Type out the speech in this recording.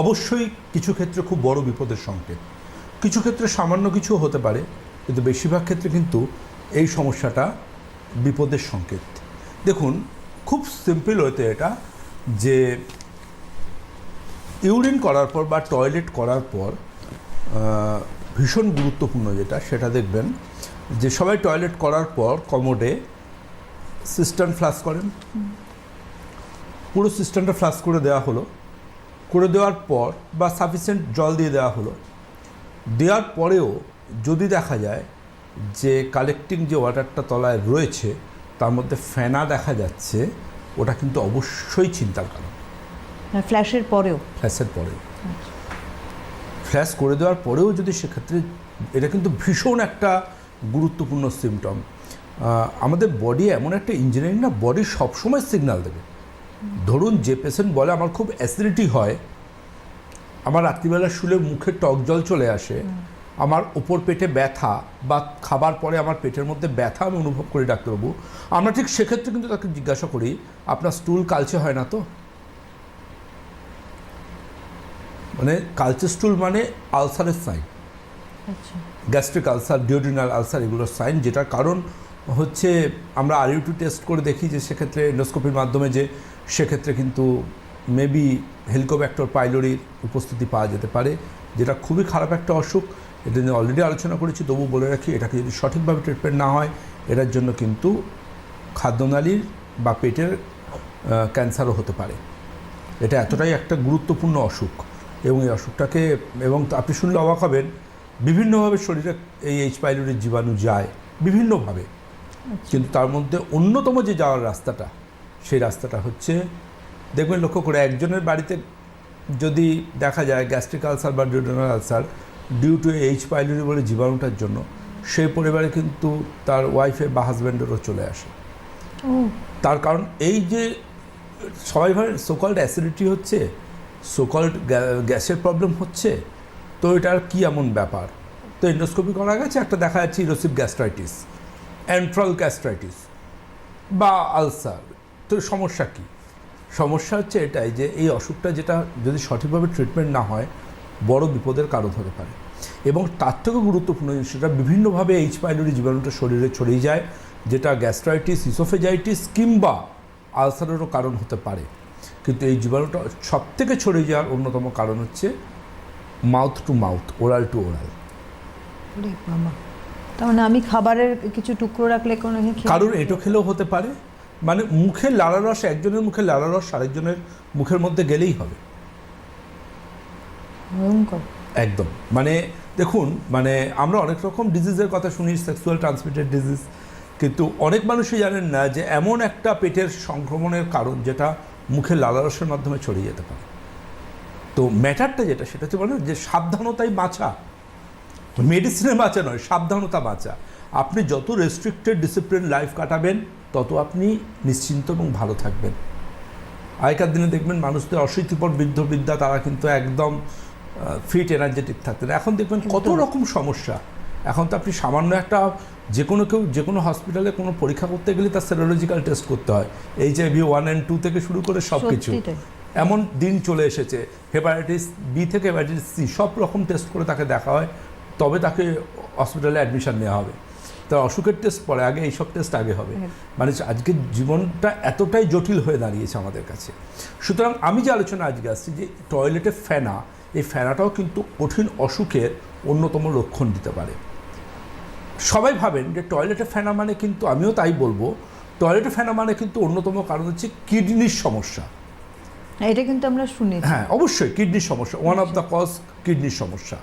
অবশ্যই কিছু ক্ষেত্রে খুব বড় বিপদের সংকেত। কিছু ক্ষেত্রে সামান্য কিছু হতে পারে, কিন্তু বেশিরভাগ ক্ষেত্রে কিন্তু এই সমস্যাটা বিপদের সংকেত। দেখুন, খুব সিম্পল হতে এটা যে ইউরিন করার পর বা টয়লেট করার পর ভীষণ গুরুত্বপূর্ণ যেটা, সেটা দেখবেন যে সবাই টয়লেট করার পর কমোডে সিস্টার্ন ফ্লাশ করেন। পুরো সিস্টেমটা ফ্লাশ করে দেওয়া হলো। করে দেওয়ার পর বা সাফিসিয়েন্ট জল দিয়ে দেওয়া হলো। দেওয়ার পরেও যদি দেখা যায় যে কালেক্টিং যে ওয়াটারটা তলায় রয়েছে তার মধ্যে ফেনা দেখা যাচ্ছে ওটা কিন্তু অবশ্যই চিন্তার কারণ। ফ্ল্যাশের পরেও? ফ্ল্যাশের পরেও। ফ্ল্যাশ করে দেওয়ার পরেও যদি সেক্ষেত্রে এটা কিন্তু ভীষণ একটা গুরুত্বপূর্ণ সিমটম আমাদের বডি এমন একটা ইঞ্জিনিয়ারিং না বডি সবসময় সিগন্যাল দেবে। ধরুন যে পেশেন্ট বলে আমার খুব অ্যাসিডিটি হয় আমার রাত্রিবেলা শুলে মুখে টক জল চলে আসে আমার ওপর পেটে ব্যথা বা খাবার পরে আমার পেটের মধ্যে ব্যথা আমি অনুভব করি ডাক্তারবাবু আমরা ঠিক সেক্ষেত্রে কিন্তু তাকে জিজ্ঞাসা করি আপনার স্টুল কালচে হয় না তো? মানে কালচে স্টুল মানে আলসারের sign gastric ulcer duodenal ulcer এগুলোর সাইন যেটার কারণ হচ্ছে আমরা আর টু টেস্ট করে দেখি যে সেক্ষেত্রে এন্ডোস্কোপির মাধ্যমে যে সেক্ষেত্রে কিন্তু মেবি হেলিকোব্যাক্টর পাইলোরির উপস্থিতি পাওয়া যেতে পারে, যেটা খুবই খারাপ একটা অসুখ। এটা নিয়ে অলরেডি আলোচনা করেছি তবু বলে রাখি, এটাকে যদি সঠিকভাবে ট্রিটমেন্ট না হয়, এটার জন্য কিন্তু খাদ্যনালীর বা পেটের ক্যান্সারও হতে পারে। এটা এতটাই একটা গুরুত্বপূর্ণ অসুখ এবং এই অসুখটাকে, এবং আপনি শুনলে অবাক হবেন, বিভিন্নভাবে শরীরে এই এইচ পাইলোরির জীবাণু যায়, বিভিন্নভাবে। কিন্তু তার মধ্যে অন্যতম যে যাওয়ার রাস্তাটা সেই রাস্তাটা হচ্ছে দেখবেন লক্ষ্য করে একজনের বাড়িতে যদি দেখা যায় গ্যাস্ট্রিক আলসার বা duodenal ulcer due to H pylori বলে জীবাণুটার জন্য সেই পরিবারে কিন্তু তার ওয়াইফে বা হাজব্যান্ডেরও চলে আসে। তার কারণ এই যে সবাই ভাবে সোকল্ড অ্যাসিডিটি হচ্ছে সোকল্ড গ্যাসের প্রবলেম হচ্ছে তো এটার কি এমন ব্যাপার? তো এন্ডোস্কোপি করা গেছে একটা দেখা যাচ্ছে ইরোসিভ গ্যাস্ট্রাইটিস অ্যান্ট্রাল গ্যাস্ট্রাইটিস বা আলসার তো সমস্যা কি? সমস্যা হচ্ছে এটাই যে এই অসুখটা যেটা যদি সঠিকভাবে ট্রিটমেন্ট না হয়, বড় বিপদের কারণ হতে পারে। এবং তার থেকেও গুরুত্বপূর্ণ জিনিস সেটা বিভিন্নভাবে এইচ পাইলোরি জীবাণুটা শরীরে ছড়িয়ে যায়, যেটা গ্যাস্ট্রাইটিস ইসোফেজাইটিস কিংবা আলসারেরও কারণ হতে পারে। কিন্তু এই জীবাণুটা সব থেকে ছড়িয়ে যাওয়ার অন্যতম কারণ হচ্ছে mouth to mouth oral to oral মানে আমি খাবারের কিছু টুকরো রাখলে কোনো কারোর এটো খেলেও হতে পারে। মানে মুখের লালারস একজনের মুখে লালারস আরেকজনের মুখের মধ্যে গেলেই হবে। একদম। মানে দেখুন মানে আমরা অনেক রকম ডিজিজের কথা শুনি সেক্সুয়াল ট্রান্সমিটেড ডিজিজ কিন্তু অনেক মানুষই জানেন না যে এমন একটা পেটের সংক্রমণের কারণ যেটা মুখে লালারসের মাধ্যমে ছড়িয়ে যেতে পারে। তো ম্যাটারটা যেটা সেটা হচ্ছে বলে যে সাবধানতাই বাঁচা মেডিসিনে বাঁচা নয় সাবধানতা বাঁচা। আপনি যত রেস্ট্রিক্টেড ডিসিপ্লিন লাইফ কাটাবেন তত আপনি নিশ্চিন্ত এবং ভালো থাকবেন। আগেকার দিনে দেখবেন মানুষদের অশীতিপর বৃদ্ধ বিদ্যা তারা কিন্তু একদম ফিট এনার্জেটিক থাকতেন। এখন দেখবেন কত রকম সমস্যা। এখন তো আপনি সামান্য একটা যে কোনো কেউ যে কোনো হসপিটালে কোনো পরীক্ষা করতে গেলে তার সেরোলজিক্যাল টেস্ট করতে হয়। H IV one and two থেকে শুরু করে সব কিছু এমন দিন চলে এসেছে হেপাটাইটিস বি থেকে হেপাটাইটিস সি সব রকম টেস্ট করে তাকে দেখা হয়। তবে তাকে হসপিটালে অ্যাডমিশান নেওয়া হবে। তার অসুখের টেস্ট পরে আগে এইসব টেস্ট আগে হবে। মানে আজকের জীবনটা এতটাই জটিল হয়ে দাঁড়িয়েছে আমাদের কাছে। সুতরাং আমি যে আলোচনা আজকে আসছি যে টয়লেটে ফেনা এই ফেনাটাও কিন্তু কঠিন অসুখের অন্যতম লক্ষণ দিতে পারে। সবাই ভাবেন যে টয়লেটে ফেনা মানে কিন্তু আমিও তাই বলব টয়লেটে ফেনা মানে কিন্তু অন্যতম কারণ হচ্ছে কিডনির সমস্যা। এটা কিন্তু আমরা শুনি হ্যাঁ অবশ্যই কিডনির সমস্যা। ওয়ান অফ দ্য কজ কিডনির সমস্যা।